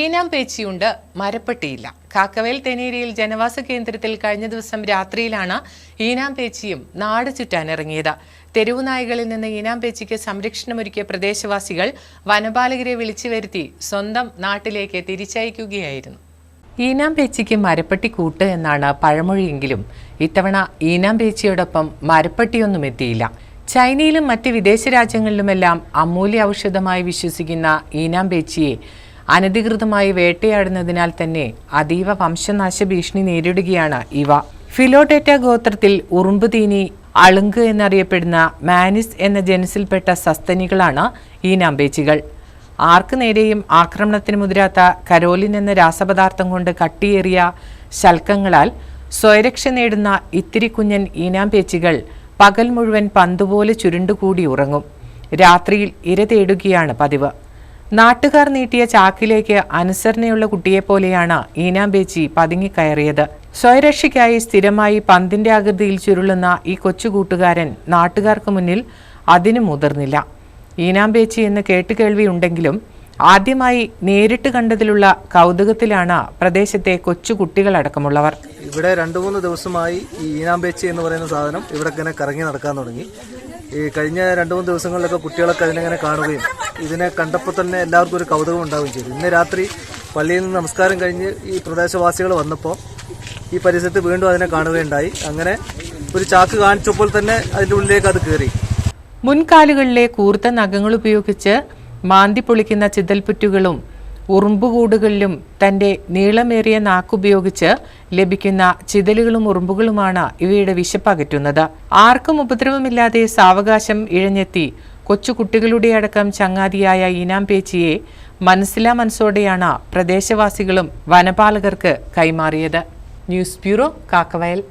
ഈനാം പേച്ചിയുണ്ട് മരപ്പെട്ടിയില്ല. കാക്കവേൽ തെനേരിയിൽ ജനവാസ കേന്ദ്രത്തിൽ കഴിഞ്ഞ ദിവസം രാത്രിയിലാണ് ഈനാം പേച്ചിയും നാട് ചുറ്റാനിറങ്ങിയത് തെരുവു നായകളിൽ നിന്ന് ഈനാം പേച്ചിക്ക് സംരക്ഷണമൊരുക്കിയ പ്രദേശവാസികൾ വനപാലകരെ വിളിച്ചു വരുത്തി സ്വന്തം നാട്ടിലേക്ക് തിരിച്ചയക്കുകയായിരുന്നു. ഈനാം പേച്ചിക്ക് മരപ്പെട്ടി കൂട്ട് എന്നാണ് പഴമൊഴിയെങ്കിലും ഇത്തവണ ഈനാം പേച്ചിയോടൊപ്പം മരപ്പെട്ടിയൊന്നും എത്തിയില്ല. ചൈനയിലും മറ്റ് വിദേശ രാജ്യങ്ങളിലുമെല്ലാം അമൂല്യ ഔഷധമായി വിശ്വസിക്കുന്ന ഈനാം പേച്ചിയെ അനധികൃതമായി വേട്ടയാടുന്നതിനാൽ തന്നെ അതീവ വംശനാശ ഭീഷണി നേരിടുകയാണ് ഇവ. ഫിലോഡേറ്റ ഗോത്രത്തിൽ ഉറുമ്പുതീനി അളുങ്ക് എന്നറിയപ്പെടുന്ന മാനിസ് എന്ന ജനസിൽപ്പെട്ട സസ്തനികളാണ് ഈ നമ്പേച്ചികൾ. ആർക്കു നേരെയും ആക്രമണത്തിന് മുതിരാത്ത കരോലിൻ എന്ന രാസപദാർത്ഥം കൊണ്ട് കട്ടിയേറിയ ശൽക്കങ്ങളാൽ സ്വയരക്ഷ നേടുന്ന ഇത്തിരി കുഞ്ഞൻ ഈനാമ്പേച്ചികൾ പകൽ മുഴുവൻ പന്തുപോലെ ചുരുണ്ടുകൂടി ഉറങ്ങും. രാത്രിയിൽ ഇര തേടുകയാണ് പതിവ്. നാട്ടുകാർ നീട്ടിയ ചാക്കിലേക്ക് അനുസരണയുള്ള കുട്ടിയെപ്പോലെയാണ് ഈനാമ്പേച്ചി പതുങ്ങിക്കയറിയത്. സ്വയരക്ഷയ്ക്കായി സ്ഥിരമായി പന്തിന്റെ ആകൃതിയിൽ ചുരുളുന്ന ഈ കൊച്ചുകൂട്ടുകാരൻ നാട്ടുകാർക്ക് മുന്നിൽ അതിനു മുതിർന്നില്ല. ഈനാമ്പേച്ചി എന്ന് കേട്ടുകേൾവിയുണ്ടെങ്കിലും ആദ്യമായി നേരിട്ട് കണ്ടതിലുള്ള കൗതുകത്തിലാണ് പ്രദേശത്തെ കൊച്ചു കുട്ടികളടക്കമുള്ളവർ ഇവിടെ രണ്ടു മൂന്ന് ദിവസമായി ഈ ഈനാമ്പേച്ചി എന്ന് പറയുന്ന സാധനം ഇവിടെ ഇങ്ങനെ കറങ്ങി നടക്കാൻ തുടങ്ങി. ഈ കഴിഞ്ഞ രണ്ടു മൂന്ന് ദിവസങ്ങളിലൊക്കെ കുട്ടികളൊക്കെ അതിനെങ്ങനെ കാണുകയും ഇതിനെ കണ്ടപ്പോൾ തന്നെ എല്ലാവർക്കും ഒരു കൗതുകം ഉണ്ടാവുകയും ചെയ്തു. ഇന്ന് രാത്രി പള്ളിയിൽ നിന്ന് നമസ്കാരം കഴിഞ്ഞ് ഈ പ്രദേശവാസികൾ വന്നപ്പോൾ ഈ പരിസരത്ത് വീണ്ടും അതിനെ കാണുകയുണ്ടായി. അങ്ങനെ ഒരു ചാക്ക് കാണിച്ചപ്പോൾ തന്നെ അതിന്റെ ഉള്ളിലേക്ക് അത് കയറി. മുൻകാലുകളിലെ കൂർത്ത നഖങ്ങൾ ഉപയോഗിച്ച് മാന്തി പൊളിക്കുന്ന ചിതൽപുറ്റുകളും ഉറുമ്പുകൂടുകളിലും തന്റെ നീളമേറിയ നാക്കുപയോഗിച്ച് ലഭിക്കുന്ന ചിതലുകളും ഉറുമ്പുകളുമാണ് ഇവയുടെ വിശപ്പകറ്റുന്നത്. ആർക്കും ഉപദ്രവമില്ലാതെ സാവകാശം ഇഴഞ്ഞെത്തി കൊച്ചുകുട്ടികളുടെ അടക്കം ചങ്ങാതിയായ ഇനാം പേച്ചിയെ മനസ്സിലാ മനസ്സോടെയാണ് പ്രദേശവാസികളും വനപാലകർക്ക് കൈമാറിയത്. News bureau Kakkavayal.